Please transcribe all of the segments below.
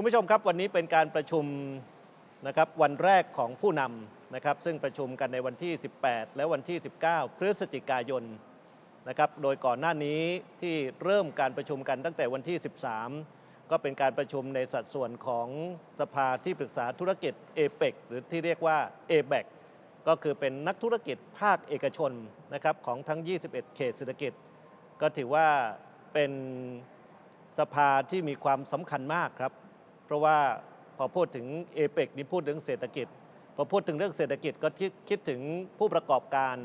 คุณผู้ชมครับวันนี้เป็นการประชุมนะครับวันแรกของผู้นำนะครับซึ่งประชุมกันในวันที่ 18 และวันที่ 19 พฤศจิกายนนะครับโดยก่อนหน้านี้ที่เริ่มการประชุมกันตั้งแต่วันที่ 13 ก็เป็นการประชุมในสัดส่วนของสภาที่ปรึกษาธุรกิจเอเปกหรือที่เรียกว่า a b e c ก็คือเป็นนักธุรกิจภาคเอกชนนะครับของทั้ง 21 เขตเศรษฐกิจ ก็ถือว่าเป็นสภาที่มีความสำคัญมากครับ เพราะว่าพอพูดถึงเอเปกนี่พูดถึงเศรษฐกิจ พอพูดถึงเรื่องเศรษฐกิจก็คิดคิดถึงผู้ประกอบการ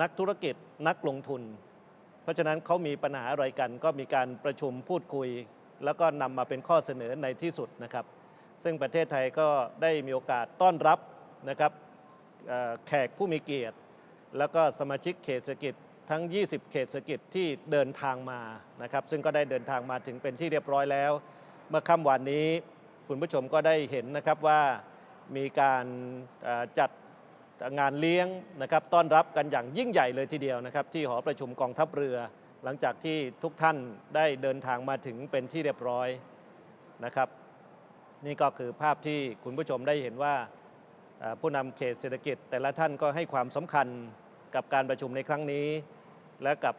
นักธุรกิจนักลงทุน เพราะฉะนั้นเขามีปัญหาอะไรกัน ก็มีการประชุมพูดคุย แล้วก็นำมาเป็นข้อเสนอในที่สุดนะครับ ซึ่งประเทศไทยก็ได้มีโอกาสต้อนรับนะครับแขกผู้มีเกียรติ แล้วก็สมาชิกเขตเศรษฐกิจทั้ง 20 เขตเศรษฐกิจที่เดินทางมานะครับ ซึ่งก็ได้เดินทางมาถึงเป็นที่เรียบร้อยแล้ว เมื่อค่ำวันนี้ คุณผู้ชมก็ได้เห็นนะครับว่ามีการจัดงานเลี้ยงนะครับต้อนรับกันอย่างยิ่งใหญ่เลยทีเดียวนะครับ ที่หอประชุมกองทัพเรือ หลังจากที่ทุกท่านได้เดินทางมาถึงเป็นที่เรียบร้อยนะครับ นี่ก็คือภาพที่คุณผู้ชมได้เห็นว่าผู้นำเขตเศรษฐกิจ แต่ละท่านก็ให้ความสำคัญกับการประชุมในครั้งนี้ และกับ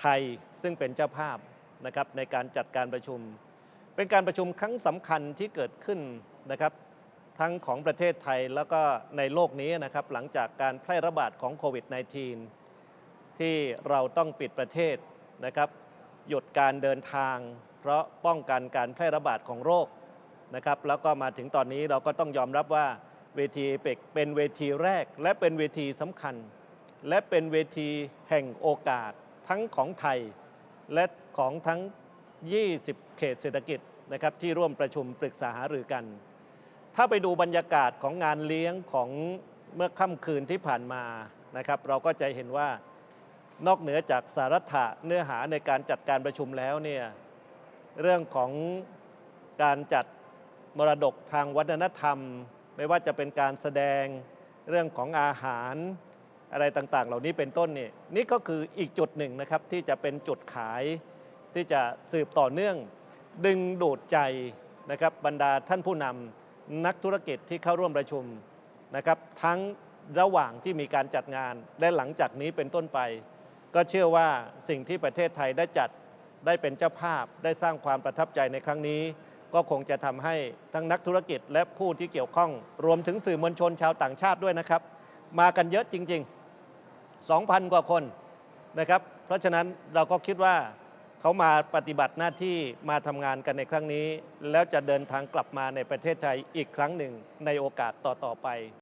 ไทยซึ่งเป็นเจ้าภาพนะครับในการจัดการประชุม เป็นการประชุมครั้งสำคัญที่เกิดขึ้นนะครับ ทั้งของประเทศไทยแล้วก็ในโลกนี้นะครับ หลังจากการแพร่ระบาดของโควิด -19 ที่เราต้องปิดประเทศนะครับ หยุดการเดินทาง เพราะป้องกันการแพร่ระบาดของโรคนะครับ แล้วก็มาถึงตอนนี้เราก็ต้องยอมรับว่าเวทีเอเปกเป็นเวทีแรก และเป็นเวทีสำคัญ และเป็นเวทีแห่งโอกาสทั้งของไทยและของทั้ง 20 เขตเศรษฐกิจนะครับที่ร่วมประชุมปรึกษาหารือกัน ถ้าไปดูบรรยากาศของงานเลี้ยงของเมื่อค่ำคืนที่ผ่านมานะครับ เราก็จะเห็นว่านอกเหนือจากสาระถะเนื้อหาในการจัดการประชุมแล้วเนี่ยเรื่องของการจัดมรดกทางวัฒนธรรม ไม่ว่าจะเป็นการแสดงเรื่องของอาหารอะไรต่างๆ เหล่านี้เป็นต้นนี่นี่ก็คืออีกจุดหนึ่งนะครับที่จะเป็นจุดขาย ที่จะสืบต่อเนื่อง ดึงดูดใจนะครับบรรดาท่านผู้นำนักธุรกิจที่เข้าร่วมประชุมนะครับทั้งระหว่างที่มีการจัดงานและหลังจากนี้เป็นต้นไป ก็เชื่อว่าสิ่งที่ประเทศไทยได้จัดได้เป็นเจ้าภาพได้สร้างความประทับใจในครั้งนี้ ก็คงจะทำให้ทั้งนักธุรกิจและผู้ที่เกี่ยวข้อง รวมถึงสื่อมวลชนชาวต่างชาติด้วยนะครับ มากันเยอะจริง ๆ 2,000 กว่าคนนะครับ เพราะฉะนั้นเราก็คิดว่า เขามาปฏิบัติหน้าที่มาทำงานกันในครั้งนี้ แล้วจะเดินทางกลับมาในประเทศไทยอีกครั้งหนึ่งในโอกาสต่อ ๆ ไป